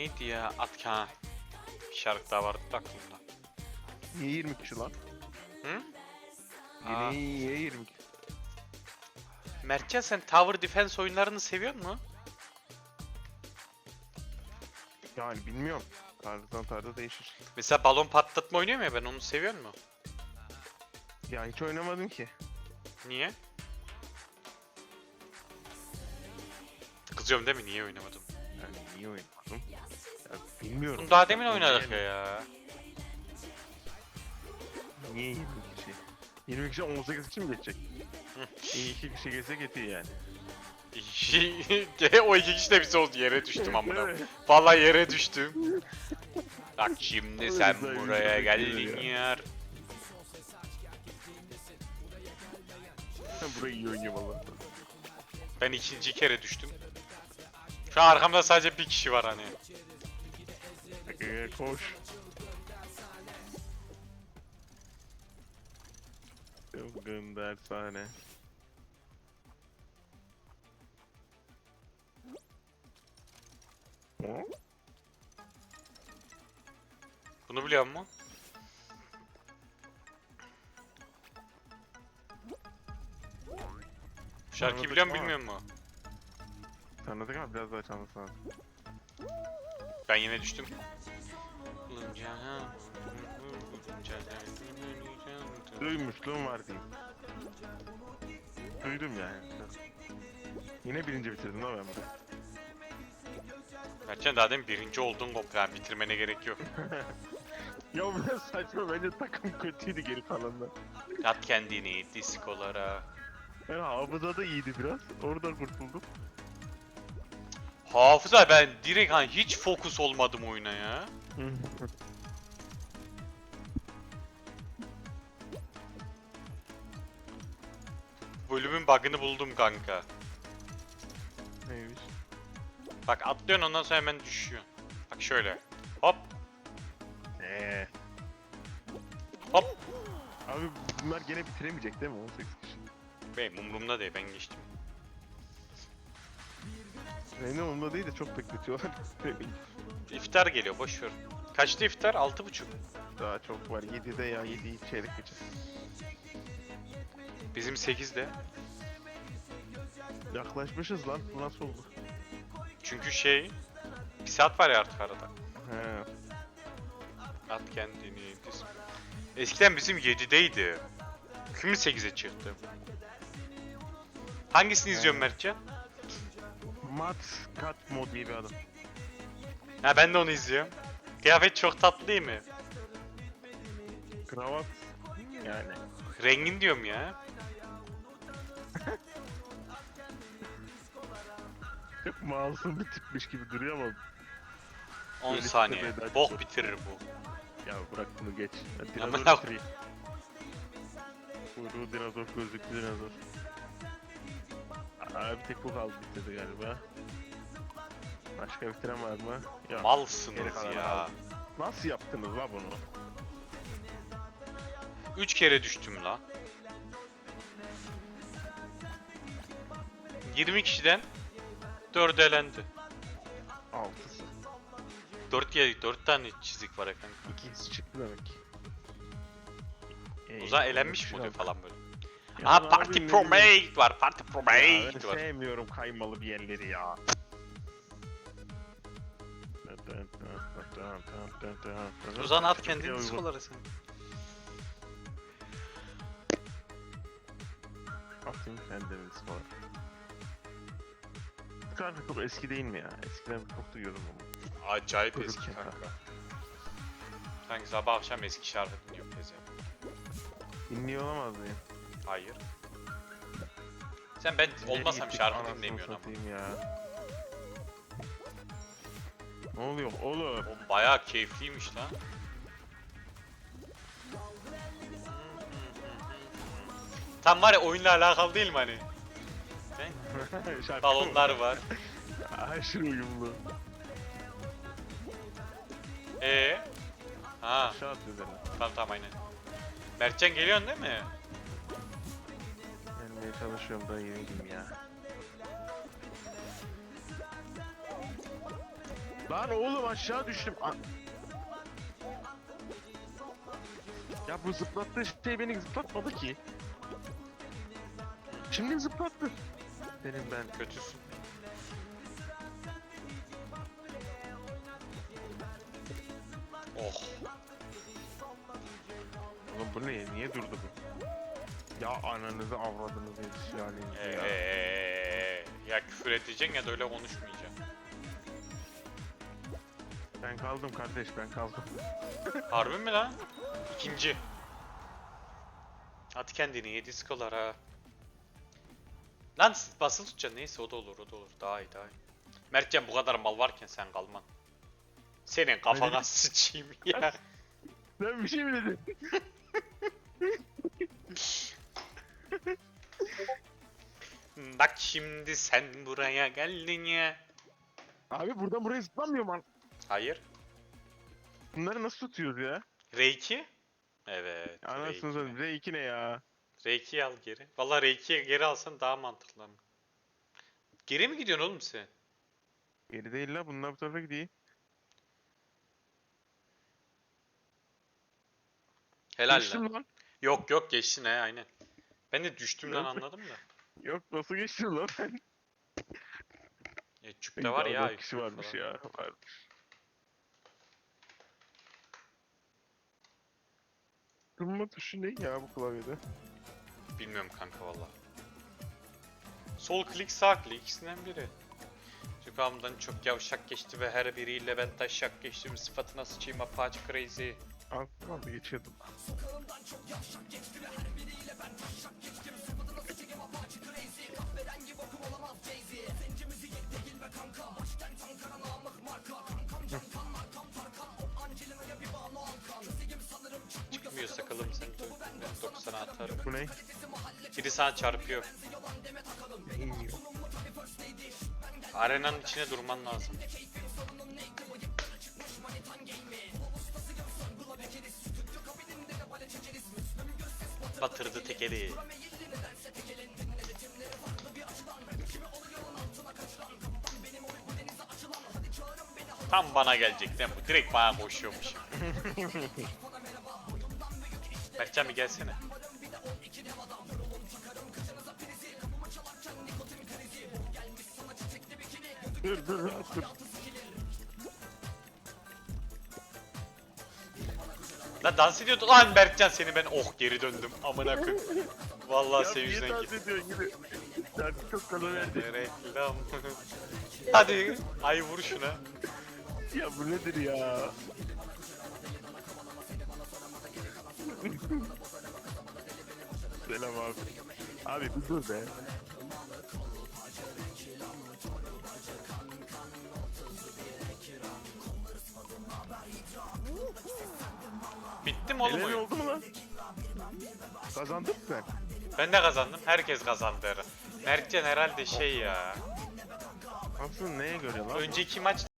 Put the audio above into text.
Neydi ya? Atkan. Bir şarkı daha vardı da aklımda. Niye 20 kişi lan? Hı? Aa. Yine niye 20 kişi? Mertcan sen Tower Defense oyunlarını seviyor musun? Yani bilmiyorum. Tarzdan tarza değişir. Mesela balon patlatma oynuyorum ya ben onu seviyor mu? Ya hiç oynamadım ki. Niye? Kızıyorum değil mi? Niye oynamadım? Yani niye oynamadım? Bilmiyorum. Bunu daha demin oynadık ya. Niye 20 kişi? 20 kişi 18 kişi mi geçecek? İyi iki kişi geçse yetiyor yani. o iki kişi de bize oldu yere düştüm amına. Vallahi yere düştüm. Bak şimdi sen buraya yüzüme geldin. Sen burayı iyi oynuyor valla. Ben ikinci kere düştüm. Şu an arkamda sadece bir kişi var hani. Ee, koş. Çılgın dershane. Bunu biliyor musun? Şarkıyı biliyor musun bilmiyor musun? Tanıdık ama biraz daha çalması lazım. Ben yine düştüm. Duymuşluğum var diyeyim. Duydum yani. Yine birinci bitirdim lan ben bunu. Mertcan daha demin birinci oldun komple yani bitirmene gerek yok. Ya bu biraz saçma bence takım kötüydü geri kalanlar. At kendini diskolara. Yani hafıza da iyiydi biraz. Oradan kurtuldum. Hafıza ben direkt hani hiç fokus olmadım oyuna ya. Bölümün bug'ını buldum kanka. Neymiş? Bak atlıyorsun ondan sonra hemen düşüyor. Bak şöyle. Hop Eee. hop. Abi bunlar gene bitiremeyecek değil mi 18 kişi? Benim umurumda değil ben geçtim. Benim umurumda değil de çok bekletiyorlar. İftar geliyor boş ver. Kaçtı iftar? Altı buçuk. Daha çok var. 7'de ya 7'yi çeyrek geçer. Bizim 8'de. Yaklaşmışız lan. Bu nasıl oldu? Çünkü şey... Bir saat var ya artık arada. He. At kendini. dis- Eskiden bizim 7'deydi. Şimdi 8'e çıktı. Hangisini izliyorsun Mertcan? Mat Kat Mod diye bir adam. Ha ben de onu izliyorum. Kıyafet çok tatlı değil mi? Kravat. Yani. Rengin diyorum ya. Çok masum bir tipmiş gibi duruyor ama 10 Böyle saniye. tepeden Bok bitirir bu. ya bırak bunu geç. Aman dinozor Allah'ım. bitireyim. Kuyruğu dinozor, gözlüklü dinozor. Aa, bir tek bu kaldı bitirdi galiba. Başka bitiren var mı? Yok. Geri Malsınız ya. aldım. Nasıl yaptınız la bunu? 3 kere düştüm la. 20 kişiden 4 elendi. Altısı. 4 ya 4 tane çizik var efendim. İkisi çıktı demek. Ee, O zaman elenmiş mi oluyor falan böyle. Aa ne Pro. Mate var. Party Pro Mate var. sevmiyorum kaymalı bir yerleri ya. O zaman at kendini diskolara sen. Atayım diskolara. Bu şarkı çok eski değil mi ya? Eskiden çok duyuyordum onu. Acayip eski kanka. kanka. Sanki sabah akşam eski şarkı dinliyorum teyze. Dinliyor olamaz mıyım? Hayır. Sen ben olmasam şarkı dinlemiyorsun ama. ya. Ne oluyor oğlum? Oğlum bayağı keyifliymiş lan. Tam var ya oyunla alakalı değil mi hani? Şarkı Balonlar var. Aşırı uyumlu. Ee? Ha, Aşağı atıyor zaten. tamam tamam aynen. Mertcan geliyorsun değil mi? Gelmeye çalışıyorum da yeniyim ya. Lan oğlum aşağı düştüm. A- ya bu zıplattığı şey beni zıplatmadı ki. Şimdi zıplattı. Senin ben. Kötüsün. Oh. Oğlum bu ne? Niye durdu bu? Ya ananızı avradınızı yani. ya. Eee, ya küfür edeceksin ya da öyle konuşmayacaksın. Ben kaldım kardeş ben kaldım. Harbi mi lan? İkinci. At kendini yedi skolar ha. Lan basılı tutacaksın neyse o da olur o da olur daha iyi daha iyi. Mertcan bu kadar mal varken sen kalman. Senin kafana sıçayım ya. Sen bir şey mi dedin? Bak şimdi sen buraya geldin ya. Abi buradan buraya zıplamıyor man. Hayır. Bunları nasıl tutuyoruz ya? R2? Evet. Anasını satayım. R2 ne ya? R2'yi al geri. Valla R2'yi geri alsan daha mantıklı ama. Geri mi gidiyorsun oğlum sen? Geri değil la bunlar bu tarafa gidiyor. Helal lan. lan. Yok yok geçtin he aynen. Ben de düştüğümden Nasıl? anladım da. Yok nasıl geçtim lan ben? E, çükte var ya. Kişi varmış falan. ya. Varmış. Kırma tuşu ne ya bu klavyede? Bilmiyorum kanka valla. Sol klik sağ klik ikisinden biri. Tükağımdan çok yavşak geçti ve her biriyle ben taşak geçtim sıfatına sıçayım apache crazy. Al kaldı geçiyordum. Çıkmıyor 90'a atarım. Bu ne? Biri sana çarpıyor. Arenanın içine durman lazım. Batırdı tekeli. Tam bana gelecek değil mi? Direkt bana koşuyormuş. Berkcan bir gelsene. Lan dans ediyordu lan Berkcan seni ben oh geri döndüm amına koyayım. Vallahi Ya niye sevinçten dans ediyorsun gibi? Şarkı çok kalı verdi. Reklam. Hadi ay vur şuna. Ya bu nedir ya? Selam abi. Abi bir dur be. Bitti mi oğlum oyun? oldu mu lan? Kazandın mı sen? Ben de kazandım. Herkes kazandı. Mertcan herhalde şey ya. Aslında neye göre lan? Önceki maç